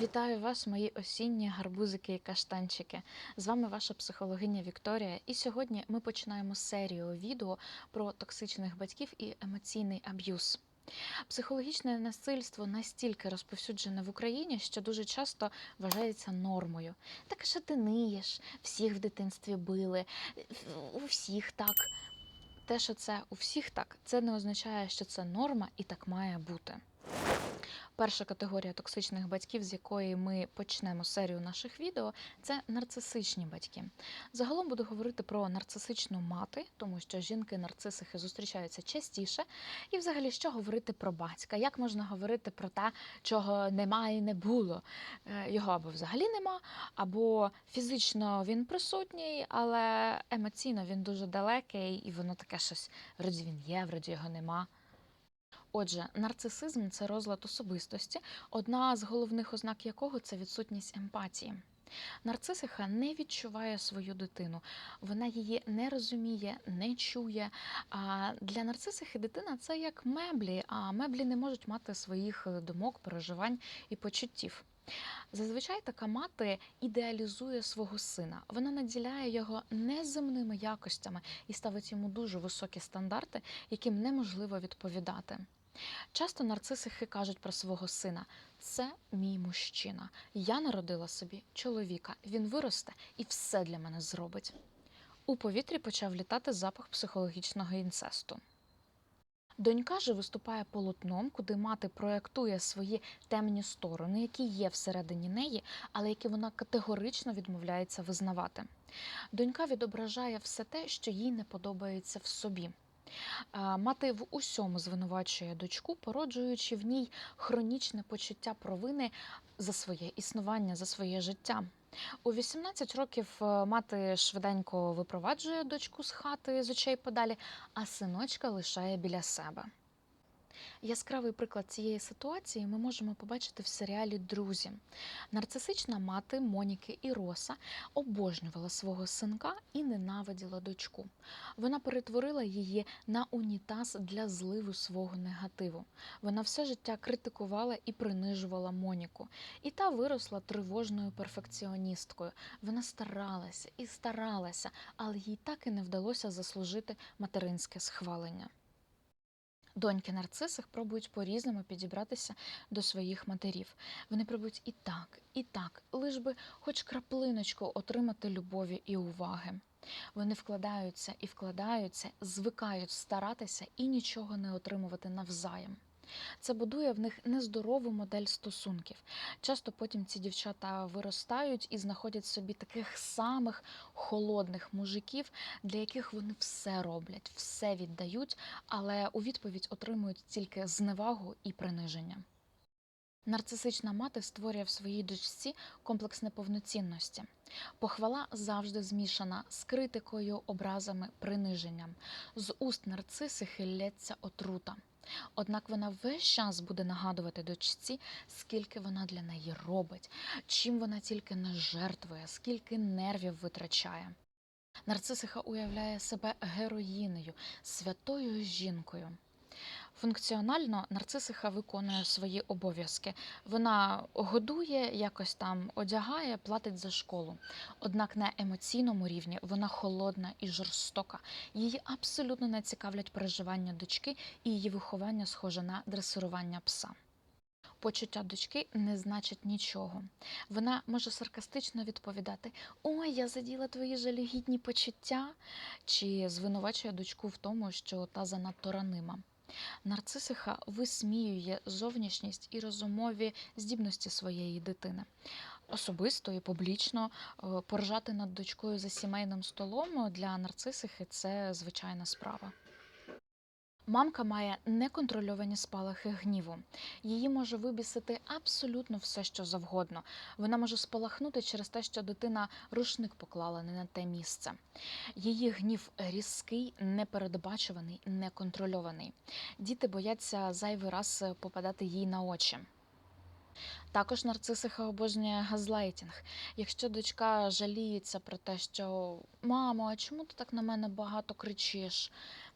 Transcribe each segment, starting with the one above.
Вітаю вас, мої осінні гарбузики і каштанчики. З вами ваша психологиня Вікторія. І сьогодні ми починаємо серію відео про токсичних батьків і емоційний аб'юз. Психологічне насильство настільки розповсюджене в Україні, що дуже часто вважається нормою. Так що ти ниєш, всіх в дитинстві били, у всіх так. Те, що це у всіх так, це не означає, що це норма і так має бути. Перша категорія токсичних батьків, з якої ми почнемо серію наших відео, це нарцисичні батьки. Загалом буду говорити про нарцисичну мати, тому що жінки-нарцисихи зустрічаються частіше. І, взагалі, що говорити про батька? Як можна говорити про те, чого немає і не було? Е, Його або взагалі нема, або фізично він присутній, але емоційно він дуже далекий, і воно таке щось вроді він є, вроді його нема. Отже, нарцисизм це розлад особистості, одна з головних ознак якого це відсутність емпатії. Нарцисиха не відчуває свою дитину, вона її не розуміє, не чує. А для нарцисихи дитина це як меблі, а меблі не можуть мати своїх е, думок, переживань і почуттів. Зазвичай така мати ідеалізує свого сина. Вона наділяє його неземними якостями і ставить йому дуже високі стандарти, яким неможливо відповідати. Часто нарцисихи кажуть про свого сина: це мій мужчина. Я народила собі чоловіка. Він виросте і все для мене зробить. У повітрі почав літати запах психологічного інцесту. Донька же виступає полотном, куди мати проєктує свої темні сторони, які є всередині неї, але які вона категорично відмовляється визнавати. Донька відображає все те, що їй не подобається в собі. Мати в усьому звинувачує дочку, породжуючи в ній хронічне почуття провини за своє існування, за своє життя. У 18 років е, мати швиденько випроваджує дочку з хати з очей подалі, а синочка лишає біля себе. Яскравий приклад цієї ситуації ми можемо побачити в серіалі Друзі. Нарцисична мати Моніки і Роса обожнювала свого синка і ненавиділа дочку. Вона перетворила її на унітаз для зливу свого негативу. Вона все життя критикувала і принижувала Моніку. І та виросла тривожною перфекціоністкою. Вона старалася і старалася, але їй так і не вдалося заслужити материнське схвалення. Доньки нарцисих пробують по-різному підібратися до своїх матерів. Вони пробують і так, і так, лиш би хоч краплиночку отримати любові і уваги. Вони вкладаються і вкладаються, звикають старатися і нічого не отримувати навзаєм. Це будує в них нездорову модель стосунків. Часто потім ці дівчата виростають і знаходять собі таких самих холодних мужиків, для яких вони все роблять, все віддають, але у відповідь отримують тільки зневагу і приниження. Нарцисична мати створює в своїй дочці комплекс неповноцінності. Похвала завжди змішана з критикою, образами, приниженням. З уст нарцисихи лється отрута. Однак вона весь час буде нагадувати дочці, скільки вона для неї робить, чим вона тільки не жертвує, скільки нервів витрачає. Нарцисиха уявляє себе героїнею, святою жінкою. Функціонально нарцисиха виконує свої обов'язки. Вона годує, якось там одягає, платить за школу. Однак на емоційному рівні вона холодна і жорстока. Її абсолютно не цікавлять переживання дочки і її виховання схоже на дресирування пса. Почуття дочки не значить нічого. Вона може саркастично відповідати: Ой, я заділа твої жалюгідні почуття, чи звинувачує дочку в тому, що та занадто ранима. Нарцисиха висміює зовнішність і розумові здібності своєї дитини. Особисто і публічно е, поржати над дочкою за сімейним столом для нарцисихи це звичайна справа. Мамка має неконтрольовані спалахи гніву. Її може вибісити абсолютно все, що завгодно. Вона може спалахнути через те, що дитина рушник поклала не на те місце. Її гнів різкий, непередбачуваний, неконтрольований. Діти бояться зайвий раз попадати їй на очі. Також нарцисиха обожнює газлайтінг. Якщо дочка жаліється про те, що мамо, а чому ти так на мене багато кричиш?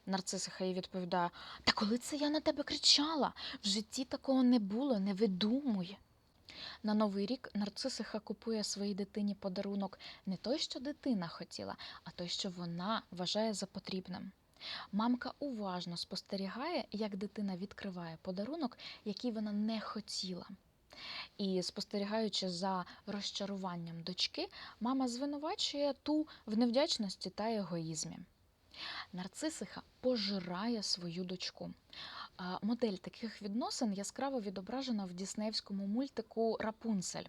Нарцисиха їй відповідає: Та коли це я на тебе кричала? В житті такого не було, не видумуй. На новий рік нарцисиха купує своїй дитині подарунок не той, що дитина хотіла, а той, що вона вважає за потрібним. Мамка уважно спостерігає, як дитина відкриває подарунок, який вона не хотіла. І спостерігаючи за розчаруванням дочки, мама звинувачує ту в невдячності та егоїзмі. Нарцисиха пожирає свою дочку. Модель таких відносин яскраво відображена в діснеївському мультику Рапунцель.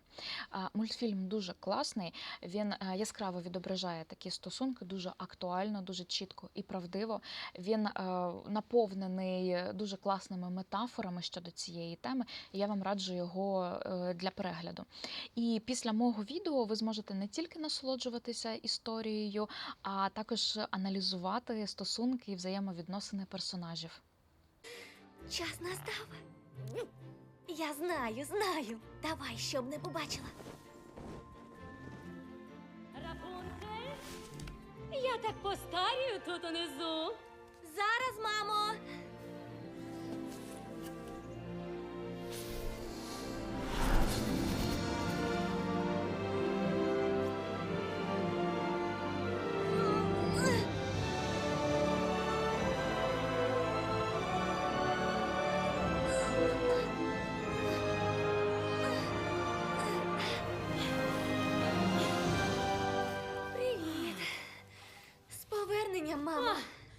Мультфільм дуже класний. Він е, яскраво відображає такі стосунки, дуже актуально, дуже чітко і правдиво. Він е, наповнений дуже класними метафорами щодо цієї теми. Я вам раджу його е, для перегляду. І після мого відео ви зможете не тільки насолоджуватися історією, а також аналізувати стосунки і взаємовідносини персонажів. Час настав. Я знаю, знаю. Давай, щоб не побачила. Рапунцель? Я так постарію тут унизу. Зараз, мамо. Поверненням, мамо.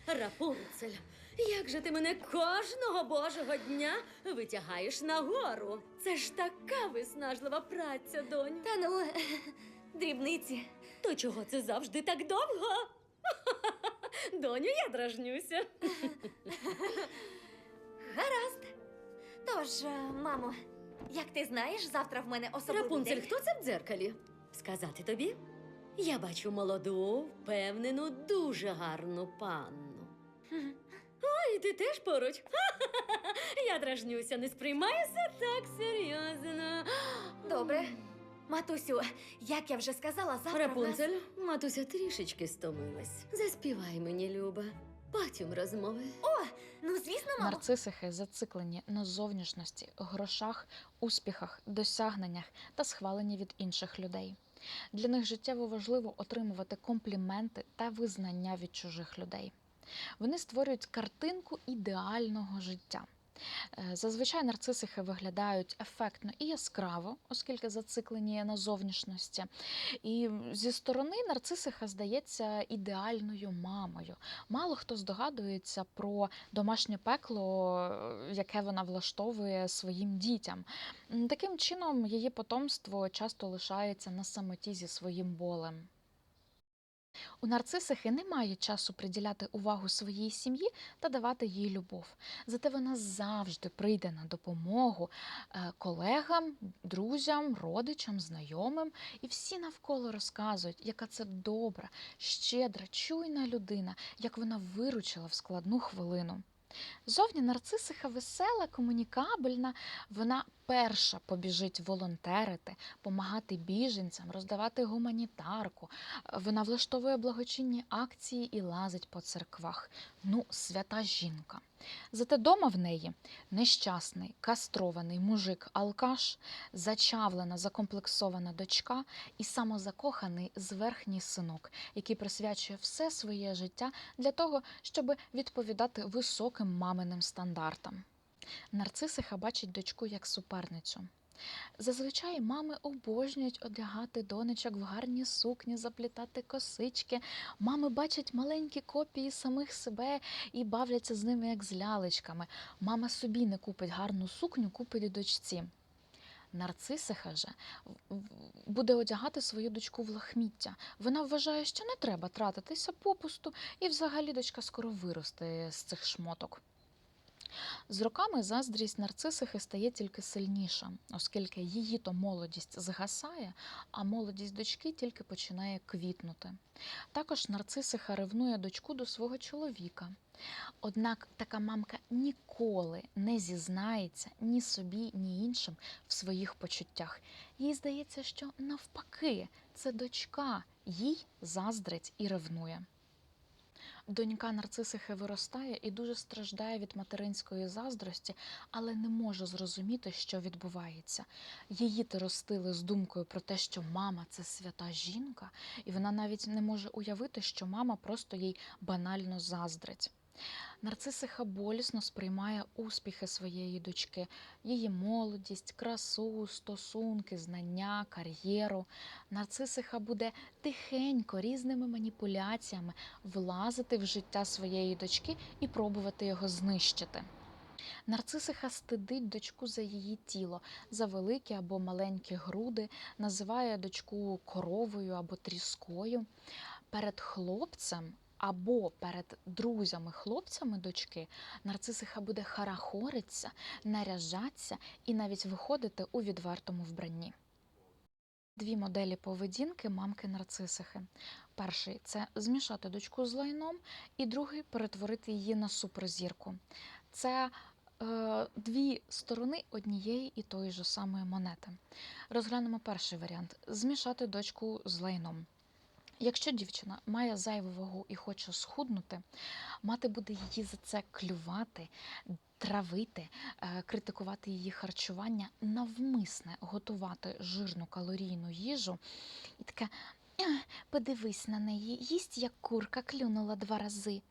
Рапунцель, як же ти мене кожного божого дня витягаєш нагору? Це ж така виснажлива праця, донь. Та ну, дрібниці. То чого це завжди так довго? Доню, я дражнюся. Гаразд. Тож, е, мамо, як ти знаєш, завтра в мене особливий Рапунцель, день. хто це в дзеркалі? Сказати тобі? Я бачу молоду, впевнену, дуже гарну панну. Ой, ти теж поруч. Я дражнюся, не сприймаюся так серйозно. Добре. Маtusю, як я вже сказала, завтра в нас... Рапунцель, матуся трішечки стомилась. Заспівай мені, Люба. Потім розмови. О, Ну, звісно, мамо. Нарцисихи зациклені на зовнішності, грошах, успіхах, досягненнях та схваленні від інших людей. Для них життєво важливо отримувати компліменти та визнання від чужих людей. Вони створюють картинку ідеального життя. Е, Зазвичай нарцисихи виглядають ефектно і яскраво, оскільки зациклені на зовнішності. І зі сторони нарцисиха здається ідеальною мамою. Мало хто здогадується про домашнє пекло, е, яке вона влаштовує своїм дітям. Таким чином, її потомство часто лишається на самоті зі своїм болем. У нарцисихи немає часу приділяти увагу своїй сім'ї та давати їй любов. Зате вона завжди прийде на допомогу е, колегам, друзям, родичам, знайомим, і всі навколо розказують, яка це добра, щедра, чуйна людина, як вона виручила в складну хвилину. Зовні нарцисиха весела, комунікабельна, вона перша побіжить волонтерити, помагати біженцям, роздавати гуманітарку. Вона влаштовує благочинні акції і лазить по церквах. Ну, свята жінка. Зате дома в неї нещасний, кастрований мужик алкаш, зачавлена, закомплексована дочка і самозакоханий зверхній синок, який присвячує все своє життя для того, щоб відповідати високим маминим стандартам. Нарцисиха бачить дочку як суперницю. Зазвичай мами обожнюють одягати донечок в гарні сукні, заплітати косички. Мами бачать маленькі копії самих себе і бавляться з ними як з лялечками. Мама собі не купить гарну сукню, купить дочці. Нарцисиха же буде одягати свою дочку в лахміття. Вона вважає, що не треба тратитися попусту, і взагалі дочка скоро виросте з цих шмоток. З роками заздрість нарцисихи стає тільки сильніша, оскільки її то молодість згасає, а молодість дочки тільки починає квітнути. Також нарцисиха ревнує дочку до свого чоловіка. Однак така мамка ніколи не зізнається ні собі, ні іншим в своїх почуттях. Їй здається, що навпаки, це дочка їй заздрить і ревнує. Донька нарцисихи виростає і дуже страждає від материнської заздрості, але не може зрозуміти, що відбувається. Її ти ростили з думкою про те, що мама це свята жінка, і вона навіть не може уявити, що мама просто їй банально заздрить. Нарцисиха болісно сприймає успіхи своєї дочки, її молодість, красу, стосунки, знання, кар'єру. Нарцисиха буде тихенько різними маніпуляціями влазити в життя своєї дочки і пробувати його знищити. Нарцисиха стидить дочку за її тіло, за великі або маленькі груди, називає дочку коровою або тріскою. Перед хлопцем або перед друзями-хлопцями дочки нарцисиха буде харахоритися, наряжатися і навіть виходити у відвертому вбранні. Дві моделі поведінки мамки нарцисихи. Перший це змішати дочку з лайном, і другий перетворити її на суперзірку. Це е, дві сторони однієї і тої ж самої монети. Розглянемо перший варіант: змішати дочку з лайном. Якщо дівчина має зайву вагу і хоче схуднути, мати буде її за це клювати, травити, е, критикувати її харчування, навмисне готувати жирну калорійну їжу і таке подивись на неї, їсть як курка, клюнула два рази.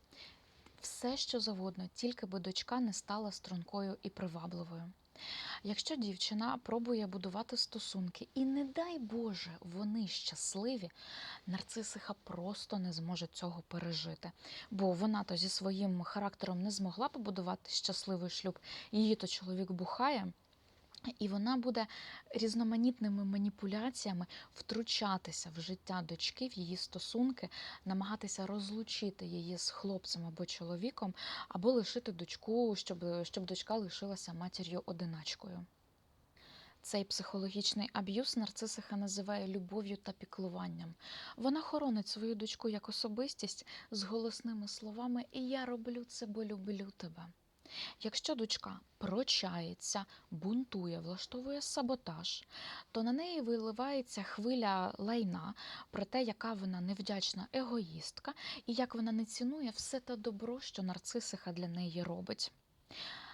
Все, що завгодно, тільки би дочка не стала стрункою і привабливою. Якщо дівчина пробує будувати стосунки, і не дай Боже, вони щасливі, нарцисиха просто не зможе цього пережити. Бо вона то зі своїм характером не змогла побудувати щасливий шлюб, її то чоловік бухає. І вона буде різноманітними маніпуляціями втручатися в життя дочки, в її стосунки, намагатися розлучити її з хлопцем або чоловіком, або лишити дочку, щоб, щоб дочка лишилася матір'ю одиначкою. Цей психологічний аб'юз нарцисиха називає любов'ю та піклуванням. Вона хоронить свою дочку як особистість з голосними словами І я роблю це, бо люблю тебе. Якщо дочка прочається, бунтує, влаштовує саботаж, то на неї виливається хвиля лайна про те, яка вона невдячна егоїстка і як вона не цінує все те добро, що нарцисиха для неї робить.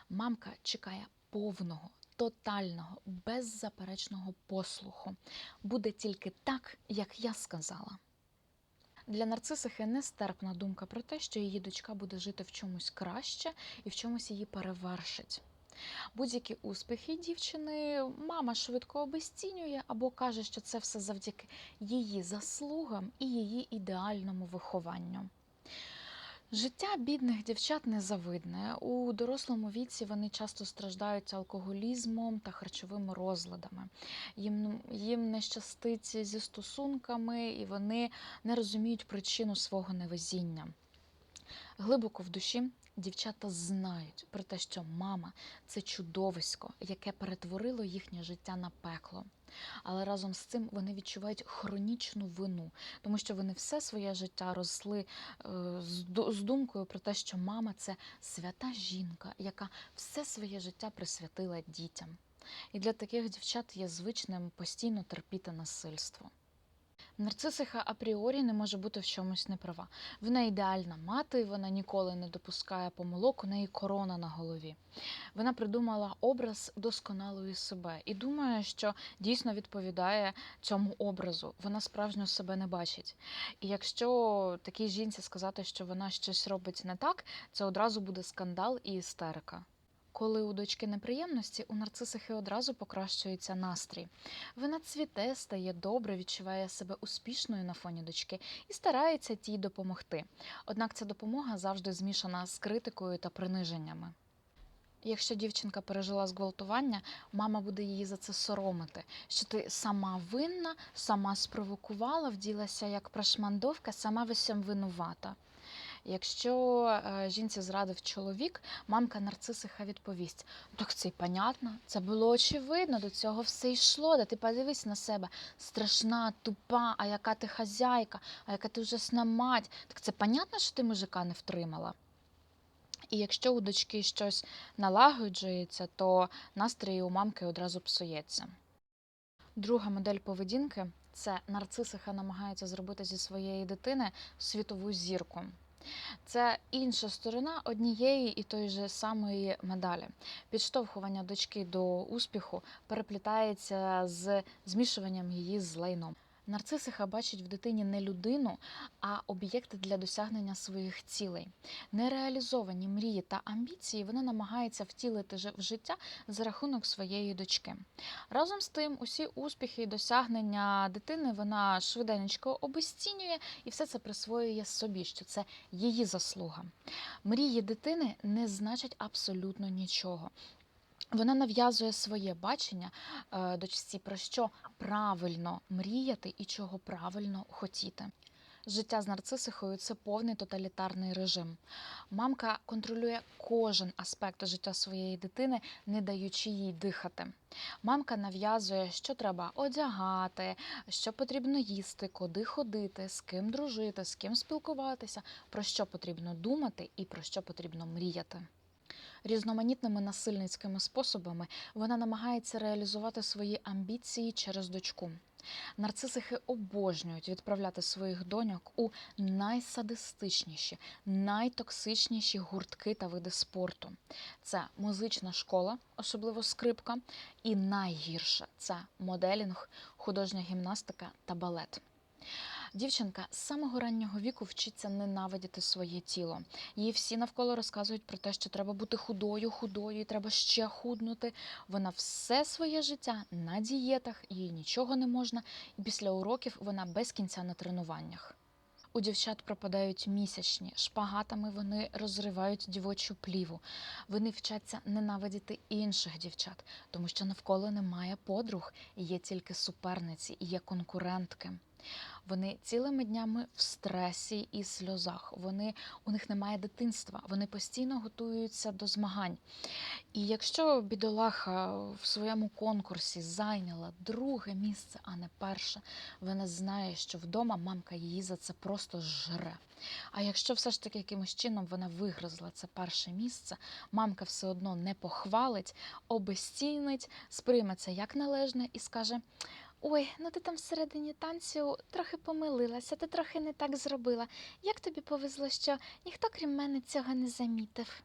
Мамка чекає повного, тотального, беззаперечного послуху. Буде тільки так, як я сказала. Для нарцисихи нестерпна думка про те, що її дочка буде жити в чомусь краще і в чомусь її перевершить. Будь-які успіхи дівчини мама швидко обесцінює або каже, що це все завдяки її заслугам і її ідеальному вихованню. Життя бідних дівчат незавидне. У дорослому віці вони часто страждають алкоголізмом та харчовими розладами. Їм, їм не щастить зі стосунками, і вони не розуміють причину свого невезіння. Глибоко в душі дівчата знають про те, що мама це чудовисько, яке перетворило їхнє життя на пекло. Але разом з цим вони відчувають хронічну вину, тому що вони все своє життя росли е, з ду- з думкою про те, що мама це свята жінка, яка все своє життя присвятила дітям. І для таких дівчат є звичним постійно терпіти насильство. Нарцисиха апріорі не може бути в чомусь неправа. Вона ідеальна мати, вона ніколи не допускає помилок, у неї корона на голові. Вона придумала образ досконалої себе і думає, що дійсно відповідає цьому образу. Вона справжньо себе не бачить. І якщо такій жінці сказати, що вона щось робить не так, це одразу буде скандал і істерика. Коли у дочки неприємності, у нарцисихи одразу покращується настрій. Вона цвіте, стає добре, відчуває себе успішною на фоні дочки і старається тій допомогти. Однак ця допомога завжди змішана з критикою та приниженнями. Якщо дівчинка пережила зґвалтування, мама буде її за це соромити, що ти сама винна, сама спровокувала, вділася як прошмандовка, сама в винувата. Якщо е, жінці зрадив чоловік, мамка нарцисиха відповість: так це й понятно, це було очевидно, до цього все йшло. Да ти подивись на себе, страшна, тупа, а яка ти хазяйка, а яка ти ужасна мать. Так це понятно, що ти мужика не втримала. І якщо у дочки щось налагоджується, то настрій у мамки одразу псується. Друга модель поведінки це нарцисиха намагається зробити зі своєї дитини світову зірку. Це інша сторона однієї і тої ж самої медалі. Підштовхування дочки до успіху переплітається з змішуванням її з лайном. Нарцисиха бачить в дитині не людину, а об'єкти для досягнення своїх цілей. Нереалізовані мрії та амбіції вона намагається втілити в життя за рахунок своєї дочки. Разом з тим, усі успіхи і досягнення дитини вона швиденько обесцінює і все це присвоює собі, що це її заслуга. Мрії дитини не значать абсолютно нічого. Вона нав'язує своє бачення е, дочці, про що правильно мріяти і чого правильно хотіти. Життя з нарцисихою це повний тоталітарний режим. Мамка контролює кожен аспект життя своєї дитини, не даючи їй дихати. Мамка нав'язує, що треба одягати, що потрібно їсти, куди ходити, з ким дружити, з ким спілкуватися, про що потрібно думати і про що потрібно мріяти. Різноманітними насильницькими способами вона намагається реалізувати свої амбіції через дочку. Нарцисихи обожнюють відправляти своїх доньок у найсадистичніші, найтоксичніші гуртки та види спорту. Це музична школа, особливо скрипка, і найгірше це моделінг, художня гімнастика та балет. Дівчинка з самого раннього віку вчиться ненавидіти своє тіло. Їй всі навколо розказують про те, що треба бути худою, худою, і треба ще худнути. Вона все своє життя на дієтах, їй нічого не можна, і після уроків вона без кінця на тренуваннях. У дівчат пропадають місячні, шпагатами вони розривають дівочу пліву. Вони вчаться ненавидіти інших дівчат, тому що навколо немає подруг, є тільки суперниці, є конкурентки. Вони цілими днями в стресі і сльозах. Вони у них немає дитинства, вони постійно готуються до змагань. І якщо бідолаха в своєму конкурсі зайняла друге місце, а не перше, вона знає, що вдома мамка її за це просто жре. А якщо все ж таки якимось чином вона вигризла це перше місце, мамка все одно не похвалить, обезцінить, сприйме це як належне і скаже. Ой, ну ти там всередині танцю трохи помилилася, ти трохи не так зробила. Як тобі повезло, що ніхто крім мене цього не замітив?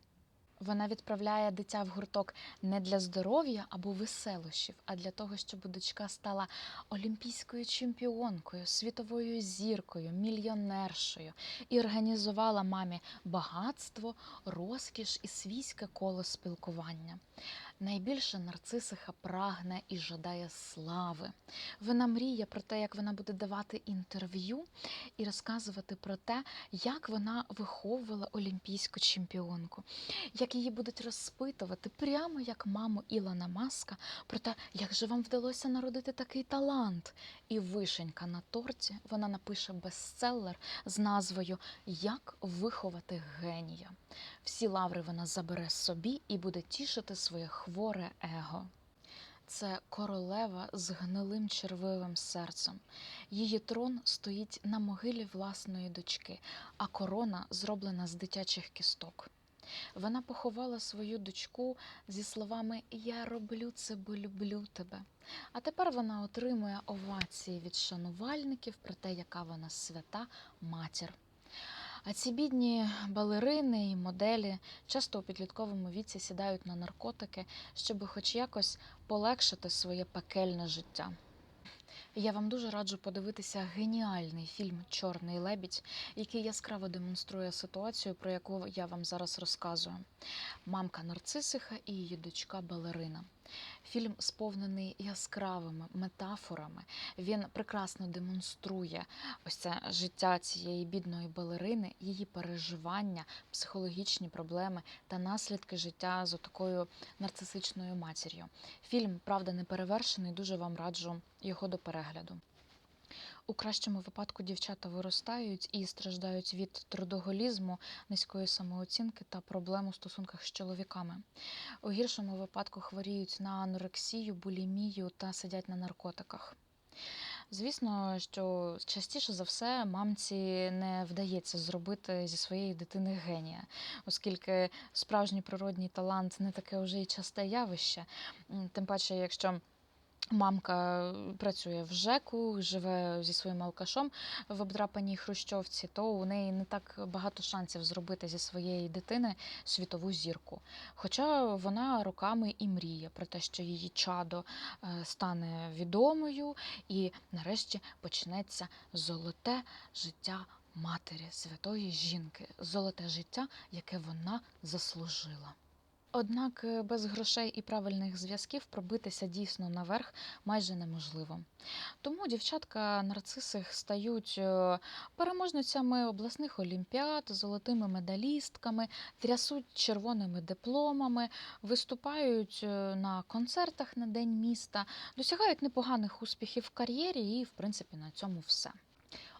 Вона відправляє дитя в гурток не для здоров'я або веселощів, а для того, щоб дочка стала олімпійською чемпіонкою, світовою зіркою, мільйонершою і організувала мамі багатство, розкіш і свійське коло спілкування. Найбільше нарцисиха прагне і жадає слави. Вона мріє про те, як вона буде давати інтерв'ю і розказувати про те, як вона виховувала олімпійську чемпіонку, як її будуть розпитувати прямо як маму Ілона Маска про те, як же вам вдалося народити такий талант. І вишенька на торті вона напише бестселер з назвою Як виховати генія. Всі лаври вона забере собі і буде тішити своє хворе его. Це королева з гнилим червивим серцем. Її трон стоїть на могилі власної дочки, а корона зроблена з дитячих кісток. Вона поховала свою дочку зі словами Я роблю це, бо люблю тебе. А тепер вона отримує овації від шанувальників про те, яка вона свята матір. А ці бідні балерини і моделі часто у підлітковому віці сідають на наркотики, щоб хоч якось полегшити своє пекельне життя. Я вам дуже раджу подивитися геніальний фільм Чорний лебідь, який яскраво демонструє ситуацію, про яку я вам зараз розказую. Мамка нарцисиха і її дочка балерина. Фільм сповнений яскравими метафорами. Він прекрасно демонструє ось це життя цієї бідної балерини, її переживання, психологічні проблеми та наслідки життя з такою нарцисичною матір'ю. Фільм, правда, не перевершений. Дуже вам раджу його до перегляду. У кращому випадку дівчата виростають і страждають від трудоголізму, низької самооцінки та проблем у стосунках з чоловіками. У гіршому випадку хворіють на анорексію, булімію та сидять на наркотиках. Звісно, що частіше за все мамці не вдається зробити зі своєї дитини генія, оскільки справжній природній талант не таке вже й часте явище. Тим паче, якщо мамка працює в ЖЕКу, живе зі своїм алкашом в обдрапаній хрущовці, то у неї не так багато шансів зробити зі своєї дитини світову зірку. Хоча вона роками і мріє про те, що її чадо е, стане відомою, і нарешті почнеться золоте життя матері, святої жінки, золоте життя, яке вона заслужила. Однак е, без грошей і правильних зв'язків пробитися дійсно наверх майже неможливо. Тому дівчатка нарциси стають е, переможницями обласних олімпіад, золотими медалістками, трясуть червоними дипломами, виступають е, на концертах на День міста, досягають непоганих успіхів в кар'єрі, і, в принципі, на цьому все.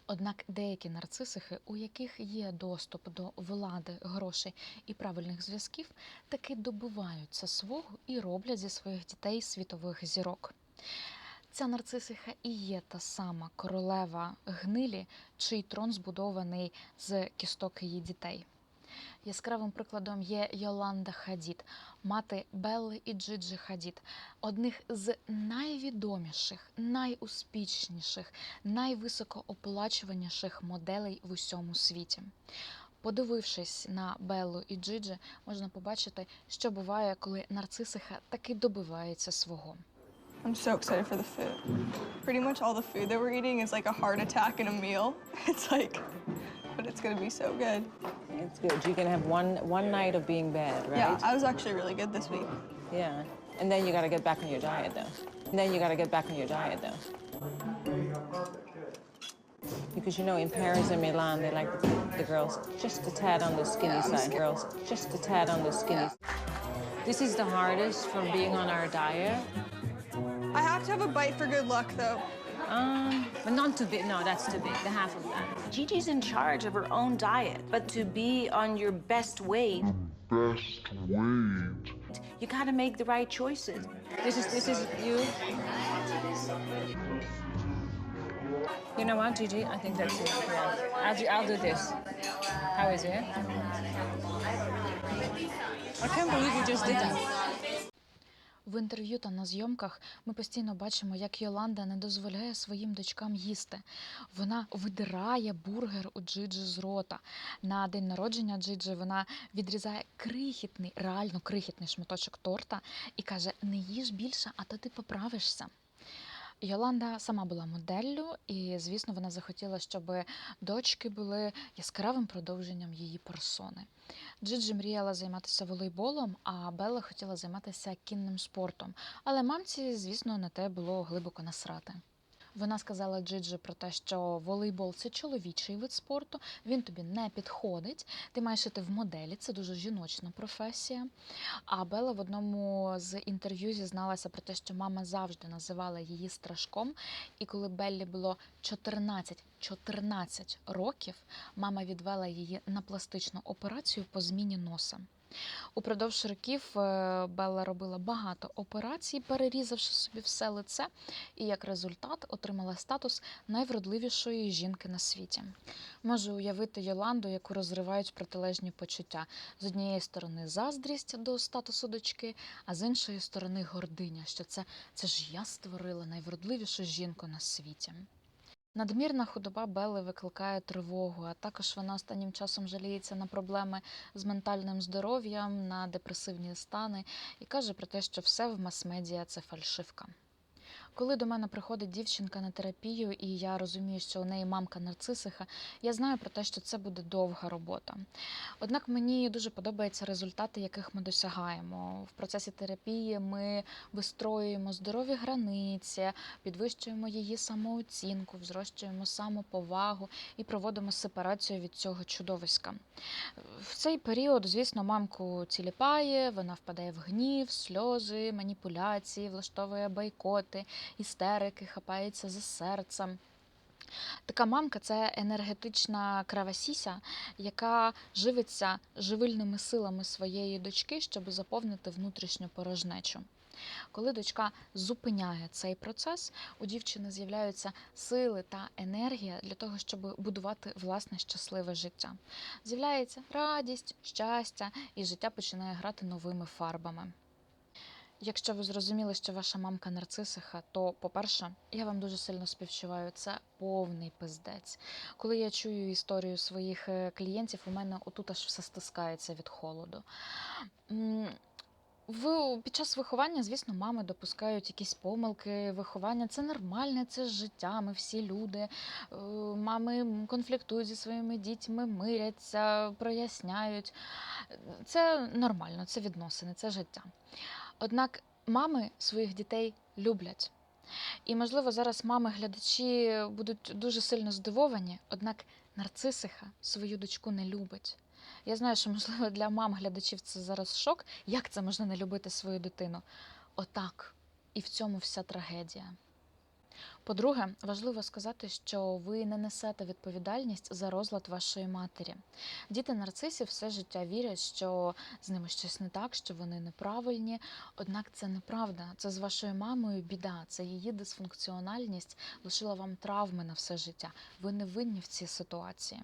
Однак деякі нарцисихи, у яких є доступ до влади, грошей і правильних зв'язків, таки добиваються свого і роблять зі своїх дітей світових зірок. Ця нарцисиха і є та сама королева гнилі, чий трон збудований з кісток її дітей. Яскравим прикладом є Йоланда Хадід, мати Белли і Джиджи Хадід, одних з найвідоміших, найуспішніших, найвисокооплачуваніших моделей в усьому світі. Подивившись на Беллу і Джиджи, можна побачити, що буває, коли нарцисиха таки добивається свого. I'm so excited for the food. Pretty much all the food that we're eating is like a heart attack in a meal. It's like, but it's gonna be so good. It's good. You can have one one night of being bad, right? Yeah, I was actually really good this week. Yeah. And then you got to get back on your diet, though. And then you got to get back on your diet, though. Because you know, in Paris and Milan, they like the, the girls just a tad on the skinny Yeah, side. Girls just a tad on the skinny. This is the hardest from being on our diet. I have to have a bite for good luck, though. Um, but not too big. No, that's too big. The half of that. Gigi's in charge of her own diet, but to be on your best weight, best weight. you gotta make the right choices. This is this is you. You know what, Gigi? I think that's it. Yeah. I'll do, I'll do this. How is it? I can't believe you just did that. В інтерв'ю та на зйомках ми постійно бачимо, як Йоланда не дозволяє своїм дочкам їсти. Вона видирає бургер у Джиджі з рота. На день народження Джиджи вона відрізає крихітний, реально крихітний шматочок торта і каже: не їж більше, а то ти поправишся. Йоланда сама була моделлю, і, звісно, вона захотіла, щоб дочки були яскравим продовженням її персони. Джиджі мріяла займатися волейболом, а Белла хотіла займатися кінним спортом. Але мамці, звісно, на те було глибоко насрати. Вона сказала Джиджи про те, що волейбол це чоловічий вид спорту, він тобі не підходить. Ти маєш іти в моделі, це дуже жіночна професія. А Белла в одному з інтерв'ю зізналася про те, що мама завжди називала її страшком. І коли Беллі було 14, 14 років, мама відвела її на пластичну операцію по зміні носа. Упродовж років е, Белла робила багато операцій, перерізавши собі все лице, і як результат отримала статус найвродливішої жінки на світі. Можу уявити Йоланду, яку розривають протилежні почуття. З однієї сторони заздрість до статусу дочки, а з іншої сторони гординя, що це, це ж я створила найвродливішу жінку на світі. Надмірна худоба Белли викликає тривогу, а також вона останнім часом жаліється на проблеми з ментальним здоров'ям, на депресивні стани і каже про те, що все в мас-медіа це фальшивка. Коли до мене приходить дівчинка на терапію, і я розумію, що у неї мамка нарцисиха, я знаю про те, що це буде довга робота. Однак мені дуже подобаються результати, яких ми досягаємо. В процесі терапії ми вистроюємо здорові границі, підвищуємо її самооцінку, взрощуємо самоповагу і проводимо сепарацію від цього чудовиська. В цей період, звісно, мамку ціліпає, вона впадає в гнів, сльози, маніпуляції, влаштовує бойкоти, істерики, хапається за серцем. Така мамка це енергетична кравасіся, яка живиться живильними силами своєї дочки, щоб заповнити внутрішню порожнечу. Коли дочка зупиняє цей процес, у дівчини з'являються сили та енергія для того, щоб будувати власне щасливе життя. З'являється радість, щастя, і життя починає грати новими фарбами. Якщо ви зрозуміли, що ваша мамка нарцисиха, то, по-перше, я вам дуже сильно співчуваю. Це повний пиздець. Коли я чую історію своїх е, клієнтів, у мене отут аж все стискається від холоду. В, під час виховання, звісно, мами допускають якісь помилки. Виховання це нормальне, це життя. Ми всі люди. Е, Мами конфліктують зі своїми дітьми, миряться, проясняють. Це нормально, це відносини, це життя. Однак мами своїх дітей люблять. І, можливо, зараз мами-глядачі будуть дуже сильно здивовані, однак нарцисиха свою дочку не любить. Я знаю, що, можливо, для мам-глядачів це зараз шок. Як це можна не любити свою дитину? Отак. І в цьому вся трагедія. По-друге, важливо сказати, що ви не несете відповідальність за розлад вашої матері. Діти нарцисів все життя вірять, що з ними щось не так, що вони неправильні. Однак це неправда. Це з вашою мамою біда, це її дисфункціональність лишила вам травми на все життя. Ви не винні в цій ситуації.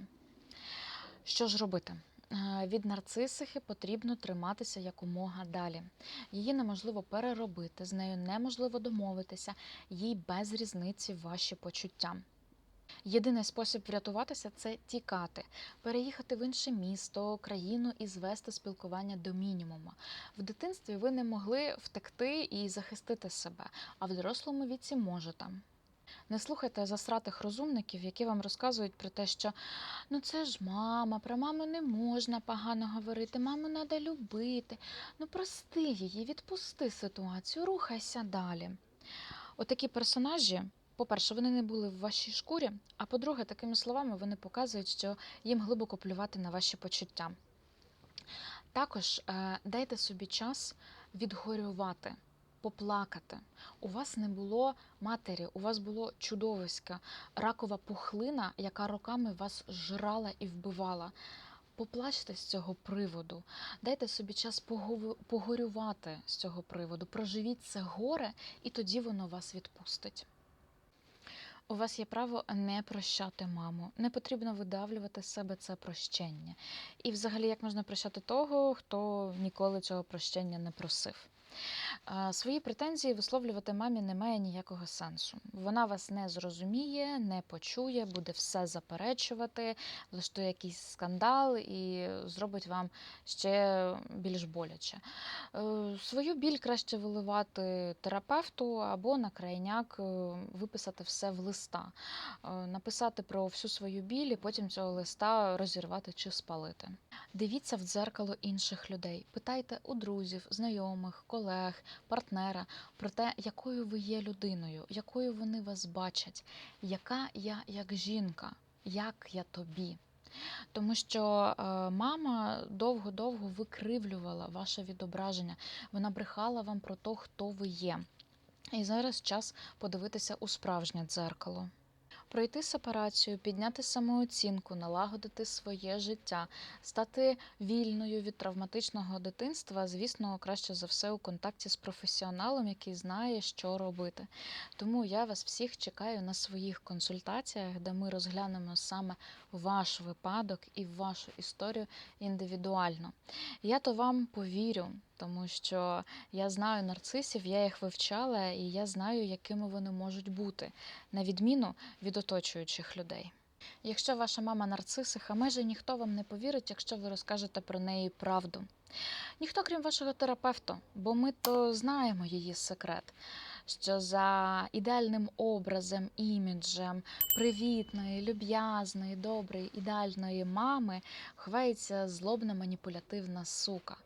Що ж робити? Е, Від нарцисихи потрібно триматися якомога далі. Її неможливо переробити, з нею неможливо домовитися, їй без різниці ваші почуття. Єдиний спосіб врятуватися це тікати, переїхати в інше місто, країну і звести спілкування до мінімуму. В дитинстві ви не могли втекти і захистити себе, а в дорослому віці можете. Не слухайте засратих розумників, які вам розказують про те, що ну це ж мама, про маму не можна погано говорити, маму треба любити. Ну прости її, відпусти ситуацію, рухайся далі. Отакі персонажі, по-перше, вони не були в вашій шкурі, а по-друге, такими словами вони показують, що їм глибоко плювати на ваші почуття. Також е, дайте собі час відгорювати, поплакати. У вас не було матері, у вас було чудовиська, ракова пухлина, яка роками вас жрала і вбивала. Поплачте з цього приводу, дайте собі час погорювати з цього приводу, проживіть це горе, і тоді воно вас відпустить. У вас є право не прощати маму. Не потрібно видавлювати з себе це прощення. І взагалі, як можна прощати того, хто ніколи цього прощення не просив. Свої претензії висловлювати мамі немає ніякого сенсу. Вона вас не зрозуміє, не почує, буде все заперечувати, влаштує якийсь скандал і зробить вам ще більш боляче. Е, Свою біль краще виливати терапевту або на крайняк е, виписати все в листа, Е, написати про всю свою біль і потім цього листа розірвати чи спалити. Дивіться в дзеркало інших людей, питайте у друзів, знайомих, колег, партнера про те, якою ви є людиною, якою вони вас бачать, яка я як жінка, як я тобі. Тому що е, мама довго-довго викривлювала ваше відображення, вона брехала вам про те, хто ви є. І зараз час подивитися у справжнє дзеркало. Пройти сепарацію, підняти самооцінку, налагодити своє життя, стати вільною від травматичного дитинства, звісно, краще за все у контакті з професіоналом, який знає, що робити. Тому я вас всіх чекаю на своїх консультаціях, де ми розглянемо саме ваш випадок і вашу історію індивідуально. Я то вам повірю, тому що я знаю нарцисів, я їх вивчала, і я знаю, якими вони можуть бути, на відміну від оточуючих людей. Якщо ваша мама нарцисиха, майже ніхто вам не повірить, якщо ви розкажете про неї правду. Ніхто, крім вашого терапевта, бо ми то знаємо її секрет, що за ідеальним образом, іміджем привітної, люб'язної, доброї, ідеальної мами ховається злобна маніпулятивна сука,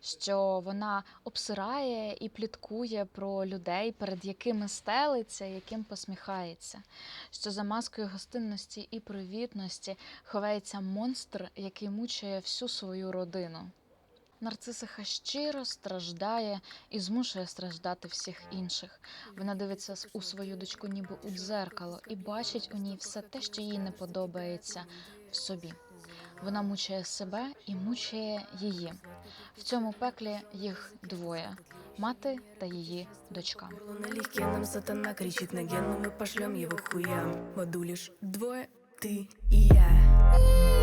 що вона обсирає і пліткує про людей, перед якими стелиться, яким посміхається, що за маскою гостинності і привітності ховається монстр, який мучає всю свою родину. Нарцисиха щиро страждає і змушує страждати всіх інших. Вона дивиться у свою дочку, ніби у дзеркало, і бачить у ній все те, що їй не подобається в собі. Вона мучає себе і мучає її. В цьому пеклі їх двоє мати та її дочка. Нам сатана кричит на ген, но мы пошлем его к хуям. В аду лишь двое, ты я.